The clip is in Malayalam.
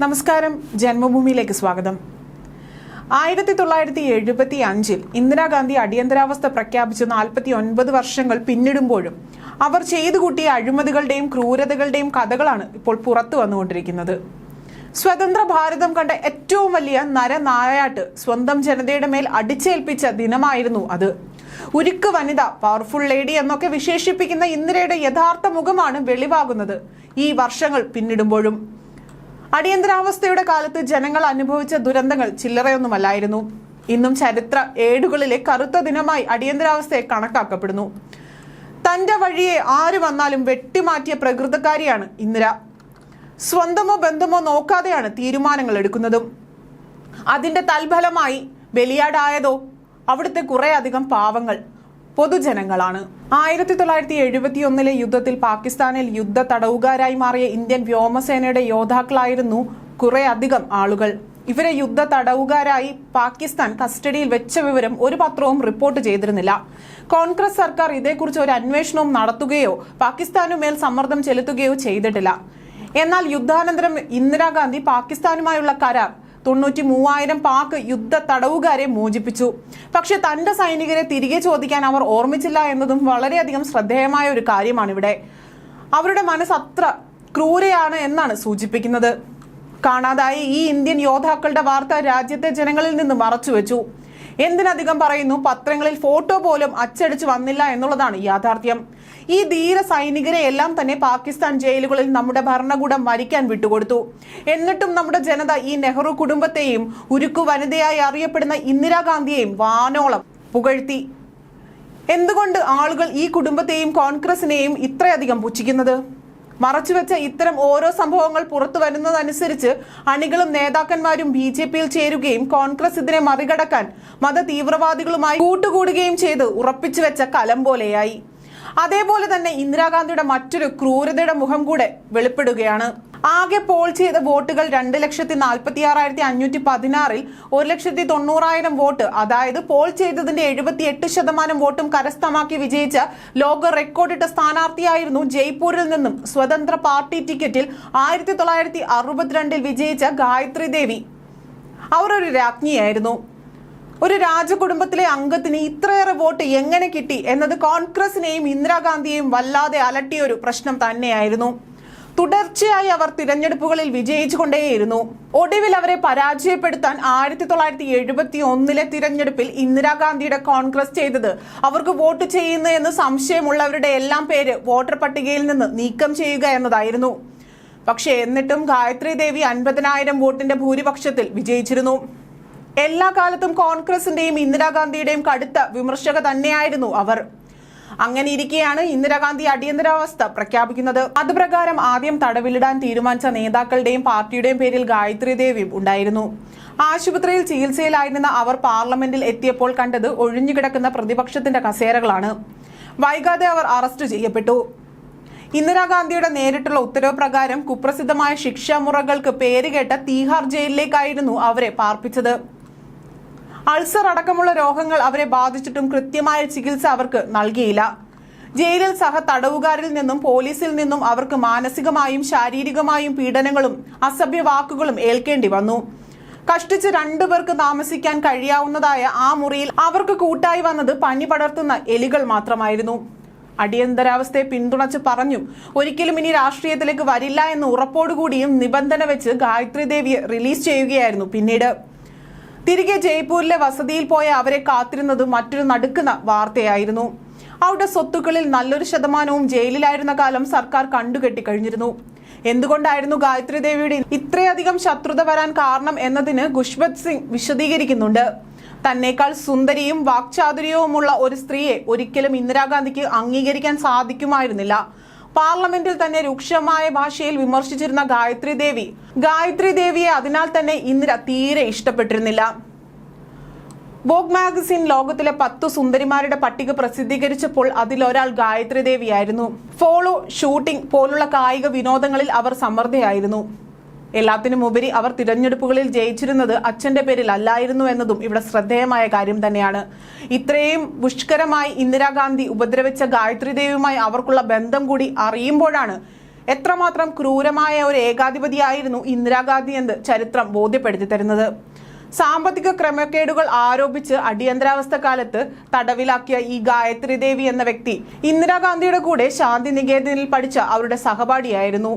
നമസ്കാരം. ജന്മഭൂമിയിലേക്ക് സ്വാഗതം. ആയിരത്തി തൊള്ളായിരത്തി എഴുപത്തി അഞ്ചിൽ ഇന്ദിരാഗാന്ധി അടിയന്തരാവസ്ഥ പ്രഖ്യാപിച്ച് നാൽപ്പത്തി ഒൻപത് വർഷങ്ങൾ പിന്നിടുമ്പോഴും അവർ ചെയ്തു കൂട്ടിയ അഴിമതികളുടെയും ക്രൂരതകളുടെയും കഥകളാണ് ഇപ്പോൾ പുറത്തു വന്നുകൊണ്ടിരിക്കുന്നത്. സ്വതന്ത്ര ഭാരതം കണ്ട ഏറ്റവും വലിയ നരനായാട്ട് സ്വന്തം ജനതയുടെ മേൽ അടിച്ചേൽപ്പിച്ച ദിനമായിരുന്നു അത്. ഉരുക്ക് വനിത പവർഫുൾ ലേഡി എന്നൊക്കെ വിശേഷിപ്പിക്കുന്ന ഇന്ദിരയുടെ യഥാർത്ഥ മുഖമാണ് വെളിവാകുന്നത് ഈ വർഷങ്ങൾ പിന്നിടുമ്പോഴും. അടിയന്തരാവസ്ഥയുടെ കാലത്ത് ജനങ്ങൾ അനുഭവിച്ച ദുരന്തങ്ങൾ ചില്ലറയൊന്നുമല്ലായിരുന്നു. ഇന്നും ചരിത്ര ഏടുകളിലെ കറുത്ത ദിനമായി അടിയന്തരാവസ്ഥയെ കണക്കാക്കപ്പെടുന്നു. തന്റെ വഴിയെ ആര് വന്നാലും വെട്ടിമാറ്റിയ പ്രകൃതക്കാരിയാണ് ഇന്ദിര. സ്വന്തമോ ബന്ധമോ നോക്കാതെയാണ് തീരുമാനങ്ങൾ എടുക്കുന്നതും. അതിന്റെ തൽഫലമായി ബലിയാടായതോ അവിടുത്തെ കുറെ അധികം പാവങ്ങൾ. പൊതുജനങ്ങളാണ്. ആയിരത്തി തൊള്ളായിരത്തി എഴുപത്തി ഒന്നിലെ യുദ്ധത്തിൽ പാകിസ്ഥാനിൽ യുദ്ധ തടവുകാരായി മാറിയ ഇന്ത്യൻ വ്യോമസേനയുടെ യോദ്ധാക്കളായിരുന്നു കുറെ അധികം ആളുകൾ. ഇവരെ യുദ്ധ തടവുകാരായി പാകിസ്ഥാൻ കസ്റ്റഡിയിൽ വെച്ച വിവരം ഒരു പത്രവും റിപ്പോർട്ട് ചെയ്തിരുന്നില്ല. കോൺഗ്രസ് സർക്കാർ ഇതേക്കുറിച്ച് ഒരു അന്വേഷണവും നടത്തുകയോ പാകിസ്ഥാനുമേൽ സമ്മർദ്ദം ചെലുത്തുകയോ ചെയ്തിട്ടില്ല. എന്നാൽ യുദ്ധാനന്തരം ഇന്ദിരാഗാന്ധി പാകിസ്ഥാനുമായുള്ള കരാർ തൊണ്ണൂറ്റി മൂവായിരം പാക് യുദ്ധ തടവുകാരെ മോചിപ്പിച്ചു. പക്ഷെ തന്റെ സൈനികരെ തിരികെ ചോദിക്കാൻ അവർ ഓർമ്മിച്ചില്ല എന്നതും വളരെയധികം ശ്രദ്ധേയമായ ഒരു കാര്യമാണ് ഇവിടെ. അവരുടെ മനസ്സ് അത്ര ക്രൂരയാണ് എന്നാണ് സൂചിപ്പിക്കുന്നത്. കാണാതായി ഈ ഇന്ത്യൻ യോദ്ധാക്കളുടെ വാർത്ത രാജ്യത്തെ ജനങ്ങളിൽ നിന്ന് മറച്ചുവെച്ചു. എന്തിനധികം പറയുന്നു? പത്രങ്ങളിൽ ഫോട്ടോ പോലും അച്ചടിച്ച് വന്നില്ല എന്നുള്ളതാണ് യാഥാർത്ഥ്യം. ഈ ധീര സൈനികരെ എല്ലാം തന്നെ പാകിസ്ഥാൻ ജയിലുകളിൽ നമ്മുടെ ഭരണകൂടം മരിക്കാൻ വിട്ടുകൊടുത്തു. എന്നിട്ടും നമ്മുടെ ജനത ഈ നെഹ്റു കുടുംബത്തെയും ഉരുക്കു വനിതയായി അറിയപ്പെടുന്ന ഇന്ദിരാഗാന്ധിയെയും വാനോളം പുകഴ്ത്തി. എന്തുകൊണ്ട് ആളുകൾ ഈ കുടുംബത്തെയും കോൺഗ്രസിനെയും ഇത്രയധികം പുച്ഛിക്കുന്നത്? മറച്ചുവെച്ച ഇത്തരം ഓരോ സംഭവങ്ങൾ പുറത്തു വരുന്നതനുസരിച്ച് അണികളും നേതാക്കന്മാരും ബി ജെ പിയിൽ ചേരുകയും കോൺഗ്രസ് ഇതിനെ മറികടക്കാൻ മത തീവ്രവാദികളുമായി കൂട്ടുകൂടുകയും ചെയ്ത് ഉറപ്പിച്ചു വെച്ച കലം പോലെയായി. അതേപോലെ തന്നെ ഇന്ദിരാഗാന്ധിയുടെ മറ്റൊരു ക്രൂരതയുടെ മുഖം കൂടെ വെളിപ്പെടുകയാണ്. ആകെ പോൾ ചെയ്ത വോട്ടുകൾ രണ്ട് ലക്ഷത്തി നാൽപ്പത്തി ആറായിരത്തി അഞ്ഞൂറ്റി പതിനാറിൽ ഒരു ലക്ഷത്തി തൊണ്ണൂറായിരം വോട്ട് അതായത് പോൾ ചെയ്തതിന്റെ എഴുപത്തി എട്ട് ശതമാനം വോട്ടും കരസ്ഥമാക്കി വിജയിച്ച ലോക റെക്കോർഡിട്ട സ്ഥാനാർത്ഥിയായിരുന്നു ജയ്പൂരിൽ നിന്നും സ്വതന്ത്ര പാർട്ടി ടിക്കറ്റിൽ ആയിരത്തി തൊള്ളായിരത്തി അറുപത്തിരണ്ടിൽ വിജയിച്ച ഗായത്രി ദേവി. അവർ ഒരു രാജ്ഞിയായിരുന്നു. ഒരു രാജകുടുംബത്തിലെ അംഗത്തിന് ഇത്രയേറെ വോട്ട് എങ്ങനെ കിട്ടി എന്നത് കോൺഗ്രസിനെയും ഇന്ദിരാഗാന്ധിയെയും വല്ലാതെ അലട്ടിയ ഒരു പ്രശ്നം തന്നെയായിരുന്നു. തുടർച്ചയായി അവർ തിരഞ്ഞെടുപ്പുകളിൽ വിജയിച്ചുകൊണ്ടേയിരുന്നു. ഒടുവിൽ അവരെ പരാജയപ്പെടുത്താൻ ആയിരത്തി തൊള്ളായിരത്തി എഴുപത്തി ഒന്നിലെ തിരഞ്ഞെടുപ്പിൽ ഇന്ദിരാഗാന്ധിയുടെ കോൺഗ്രസ് ചെയ്തത്. അവർക്ക് വോട്ട് ചെയ്യുന്നു എന്ന് സംശയമുള്ളവരുടെ എല്ലാം പേര് വോട്ടർ പട്ടികയിൽ നിന്ന് നീക്കം ചെയ്യുക എന്നതായിരുന്നു. പക്ഷേ എന്നിട്ടും ഗായത്രി ദേവി അൻപതിനായിരം വോട്ടിന്റെ ഭൂരിപക്ഷത്തിൽ വിജയിച്ചിരുന്നു. എല്ലാ കാലത്തും കോൺഗ്രസിന്റെയും ഇന്ദിരാഗാന്ധിയുടെയും കടുത്ത വിമർശക തന്നെയായിരുന്നു അവർ. അങ്ങനെ ഇരിക്കെയാണ് ഇന്ദിരാഗാന്ധി അടിയന്തരാവസ്ഥ പ്രഖ്യാപിക്കുന്നത്. അതുപ്രകാരം ആദ്യം തടവിലിടാൻ തീരുമാനിച്ച നേതാക്കളുടെയും പാർട്ടിയുടെയും പേരിൽ ഗായത്രി ദേവിയും ഉണ്ടായിരുന്നു. ആശുപത്രിയിൽ ചികിത്സയിലായിരുന്ന അവർ പാർലമെന്റിൽ എത്തിയപ്പോൾ കണ്ടത് ഒഴിഞ്ഞുകിടക്കുന്ന പ്രതിപക്ഷത്തിന്റെ കസേരകളാണ്. വൈകാതെ അവർ അറസ്റ്റ് ചെയ്യപ്പെട്ടു. ഇന്ദിരാഗാന്ധിയുടെ നേരിട്ടുള്ള ഉത്തരവ് പ്രകാരം കുപ്രസിദ്ധമായ ശിക്ഷാമുറകൾക്ക് പേരുകേട്ട തീഹാർ ജയിലിലേക്കായിരുന്നു അവരെ പാർപ്പിച്ചത്. അൾസർ അടക്കമുള്ള രോഗങ്ങൾ അവരെ ബാധിച്ചിട്ടും കൃത്യമായ ചികിത്സ അവർക്ക് നൽകിയില്ല. ജയിലിൽ സഹ തടവുകാരിൽ നിന്നും പോലീസിൽ നിന്നും അവർക്ക് മാനസികമായും ശാരീരികമായും പീഡനങ്ങളും അസഭ്യ വാക്കുകളും ഏൽക്കേണ്ടി വന്നു. കഷ്ടിച്ച് രണ്ടുപേർക്ക് താമസിക്കാൻ കഴിയാവുന്നതായ ആ മുറിയിൽ അവർക്ക് കൂട്ടായി വന്നത് പനി പടർത്തുന്ന എലികൾ മാത്രമായിരുന്നു. അടിയന്തരാവസ്ഥയെ പിന്തുണച്ച് പറഞ്ഞു ഒരിക്കലും ഇനി രാഷ്ട്രീയത്തിലേക്ക് വരില്ല എന്ന് ഉറപ്പോടുകൂടിയും നിബന്ധന വെച്ച് ഗായത്രി ദേവിയെ റിലീസ് ചെയ്യുകയായിരുന്നു പിന്നീട്. തിരികെ ജയ്പൂരിലെ വസതിയിൽ പോയ അവരെ കാത്തിരുന്നത് മറ്റൊരു നടുക്കുന്ന വാർത്തയായിരുന്നു. അവരുടെ സ്വത്തുക്കളിൽ നല്ലൊരു ശതമാനവും ജയിലിലായിരുന്ന കാലം സർക്കാർ കണ്ടുകെട്ടി കഴിഞ്ഞിരുന്നു. എന്തുകൊണ്ടായിരുന്നു ഗായത്രി ദേവിയുടെ ഇത്രയധികം ശത്രുത വരാൻ കാരണം എന്നതിന് ഖുഷ്ബത് സിംഗ് വിശദീകരിക്കുന്നുണ്ട്. തന്നേക്കാൾ സുന്ദരിയും വാക്ചാതുര്യവുമുള്ള ഒരു സ്ത്രീയെ ഒരിക്കലും ഇന്ദിരാഗാന്ധിക്ക് അംഗീകരിക്കാൻ സാധിക്കുമായിരുന്നില്ല. പാർലമെന്റിൽ തന്നെ രൂക്ഷമായ ഭാഷയിൽ വിമർശിച്ചിരുന്ന ഗായത്രി ദേവി. ഗായത്രി ദേവിയെ അതിനാൽ തന്നെ ഇന്ദിര തീരെ ഇഷ്ടപ്പെട്ടിരുന്നില്ല. വോഗ് മാഗസിൻ ലോകത്തിലെ പത്തു സുന്ദരിമാരുടെ പട്ടിക പ്രസിദ്ധീകരിച്ചപ്പോൾ അതിലൊരാൾ ഗായത്രി ദേവിയായിരുന്നു. ഫോളോ ഷൂട്ടിംഗ് പോലുള്ള കായിക വിനോദങ്ങളിൽ അവർ സമർത്ഥയായിരുന്നു. എല്ലാത്തിനും ഉപരി അവർ തിരഞ്ഞെടുപ്പുകളിൽ ജയിച്ചിരുന്നത് അച്ഛന്റെ പേരിൽ അല്ലായിരുന്നു എന്നതും ഇവിടെ ശ്രദ്ധേയമായ കാര്യം തന്നെയാണ്. ഇത്രയും പുഷ്കരമായി ഇന്ദിരാഗാന്ധി ഉപദ്രവിച്ച ഗായത്രി ദേവിയുമായി അവർക്കുള്ള ബന്ധം കൂടി അറിയുമ്പോഴാണ് എത്രമാത്രം ക്രൂരമായ ഒരു ഏകാധിപതിയായിരുന്നു ഇന്ദിരാഗാന്ധി എന്ന് ചരിത്രം ബോധ്യപ്പെടുത്തി തരുന്നത്. സാമ്പത്തിക ക്രമക്കേടുകൾ ആരോപിച്ച് അടിയന്തരാവസ്ഥ കാലത്ത് തടവിലാക്കിയ ഈ ഗായത്രി ദേവി എന്ന വ്യക്തി ഇന്ദിരാഗാന്ധിയുടെ കൂടെ ശാന്തി നികേതനിൽ പഠിച്ച അവരുടെ സഹപാഠിയായിരുന്നു.